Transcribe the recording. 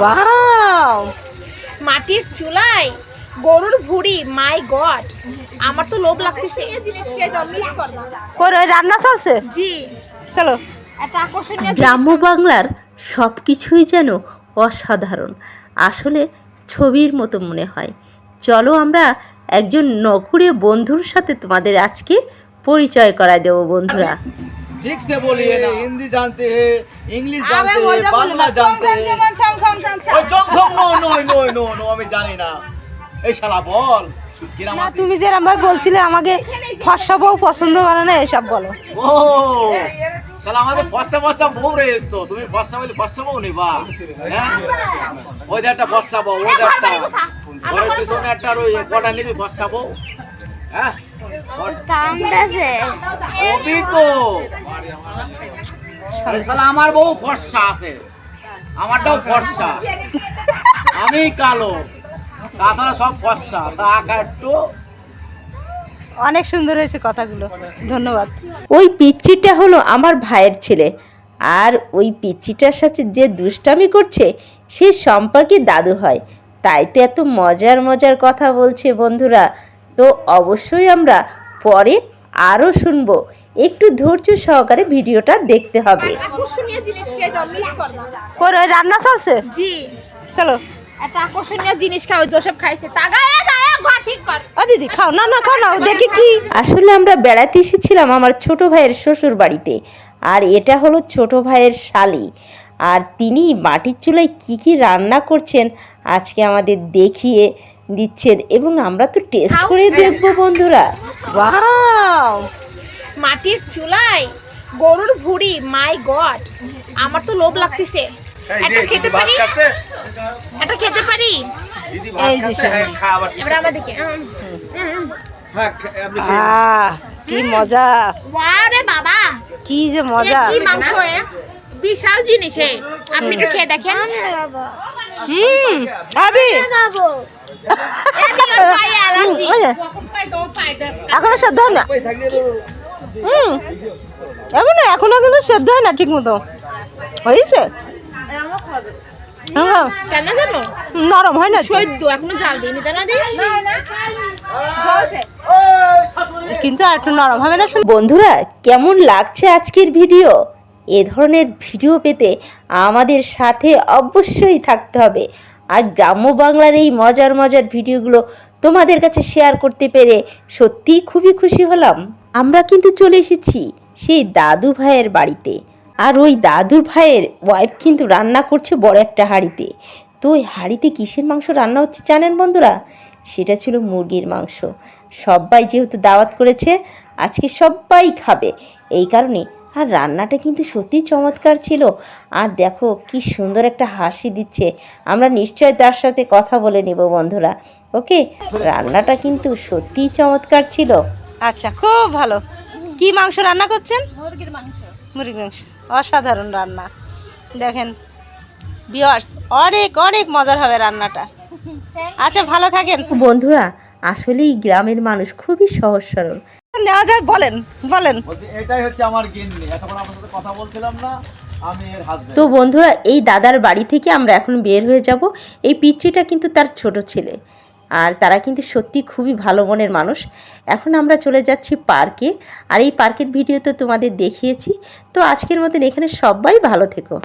Wow মাটির চুলায় গরুর ভুড়ি মাই গড আমার তো লোভ লাগতেছে। এই জিনিস খেয়ে যাও মিস করবা করে রান্না চলছে? জি। চলো। একটা আকর্ষণীয় গ্রাম্য বাংলার সব কিছুই যেন অসাধারণ। আসলে ছবির মতো মনে হয়। চলো আমরা একজন নকুড়ে বন্ধুর সাথে তোমাদের আজকে পরিচয় করায় দেবো বন্ধুরা। ठीक से बोलिए हिंदी जानते हैं इंग्लिश আরে जानते हैं ওইটা বলি না বাংলা জানতে চং हैं যেমন ছং ছং ছং ছং। ওই চং চং no no no no no আমি জানি না এই শালা বল কিরাম না আছিস? তুমি যেরকম ভাবে বলছিলে আমাকে ফর্সা বউ পছন্দ করে না এসব বলো ও শালা আমাদের ফসা ফসা বউ রে এসতো তুমি ফসা বলি ফসা বউ নিবা হ্যাঁ ওই যে একটা ফসা বউ ওই যে একটা ঘরের পিছনে একটা আর ওই কটা নিবি ফসা বউ আমার বউ ফর্সা আছে। আমারটাও ফর্সা। আমি কালো। তাছাড়া সব ফর্সা। তা একটু। অনেক সুন্দর হয়েছে কথাগুলো। ধন্যবাদ। ওই পিচ্চিটা হলো আমার ভাইয়ের ছেলে। আর ওই পিচ্চিটার সাথে যে দুষ্টামি করছে সে সম্পর্কে দাদু হয়। তাই তো এত মজার মজার কথা বলছে বন্ধুরা। তো অবশ্যই আমরা পরে আরও শুনব। একটু ধৈর্য সহকারে ভিডিওটা দেখতে হবে। রান্না চলছে? জি। চলো। একটা আকর্ষণীয় জিনিস খাও জোসেফ খাইছে। তাগায় যায় ঘর ঠিক কর। ও দিদি খাও না না খাও না দেখি কি। আসলে আমরা বেড়াতে এসেছিলাম আমার ছোট ভাইয়ের শ্বশুর বাড়িতে আর এটা হলো ছোট ভাইয়ের শালি। আর তিনি মাটির চুলায় কি কি রান্না করছেন আজকে আমাদের দেখিয়ে দিচ্ছেন এবং আমরা তো টেস্ট করে দেখব বন্ধুরা। ওয়াও মাটির চুলায় গরুর ভুড়ি মাই গড আমার তো লোভ লাগতেছে। একটা খেতে পারি? একটা খেতে পারি? এই যে শোনো। এবার আমরা দেখি আহ কি মজা। বারে বাবা! কি যে মজা। কি মাংস বিশাল জিনিস আপনি একটু খেয়ে দেখেন। হুম আবি। এখনও সেদ্ধ হয় না? হুম এমন না, এখনও কিন্তু সেদ্ধ হয় না ঠিক মতো হয়েছে? হ্যাঁ, নরম হয় না। সৈদ্য এখনও জাল দিইনি না কিন্তু আর একটু নরম হবে না শুন বন্ধুরা কেমন লাগছে আজকের ভিডিও? এ ধরনের ভিডিও পেতে আমাদের সাথে অবশ্যই থাকতে হবে। আর গ্রাম্য বাংলার এই মজার মজার ভিডিওগুলো তোমাদের কাছে শেয়ার করতে পেরে সত্যিই খুবই খুশি হলাম। আমরা কিন্তু চলে এসেছি সেই দাদু ভাইয়ের বাড়িতে। আর ওই দাদুর ভাইয়ের ওয়াইফ কিন্তু রান্না করছে বড় একটা হাঁড়িতে। তো ওই হাঁড়িতে কিসের মাংস রান্না হচ্ছে জানেন বন্ধুরা? সেটা ছিল মুরগির মাংস। সবাই যেহেতু দাওয়াত করেছে, আজকে সবাই খাবে। এই কারণে আর রান্নাটা কিন্তু সত্যি চমৎকার ছিল। আর দেখো কি সুন্দর একটা হাসি দিচ্ছে। আমরা নিশ্চয় তার সাথে কথা বলে নেব বন্ধুরা ওকে? রান্নাটা কিন্তু সত্যিই চমৎকার ছিল। আচ্ছা খুব ভালো। কি মাংস রান্না করছেন? মুরগির মাংস। মুরগির মাংস। অসাধারণ রান্না। দেখেন বিয়ার্স অনেক অনেক মজার হবে রান্নাটা। আচ্ছা ভালো থাকেন। বন্ধুরা আসলেই গ্রামের মানুষ খুবই সহজ সরল। নেওয়া যাক বলেন বলেন। এটাই হচ্ছে আমার গিন্নি। এতক্ষণ আপনার সাথে কথা বলছিলাম না আমি এর হাজবেন্ড তো বন্ধুরা এই দাদার বাড়ি থেকে আমরা এখন বের হয়ে যাব। এই পিচ্চিটা কিন্তু তার ছোট ছেলে। আর তারা কিন্তু সত্যি খুবই ভালো মনের মানুষ। এখন আমরা চলে যাচ্ছি পার্কে। আর এই পার্কের ভিডিও তো তোমাদের দেখিয়েছি। তো আজকের মতন এখানে সবাই ভালো থেকো।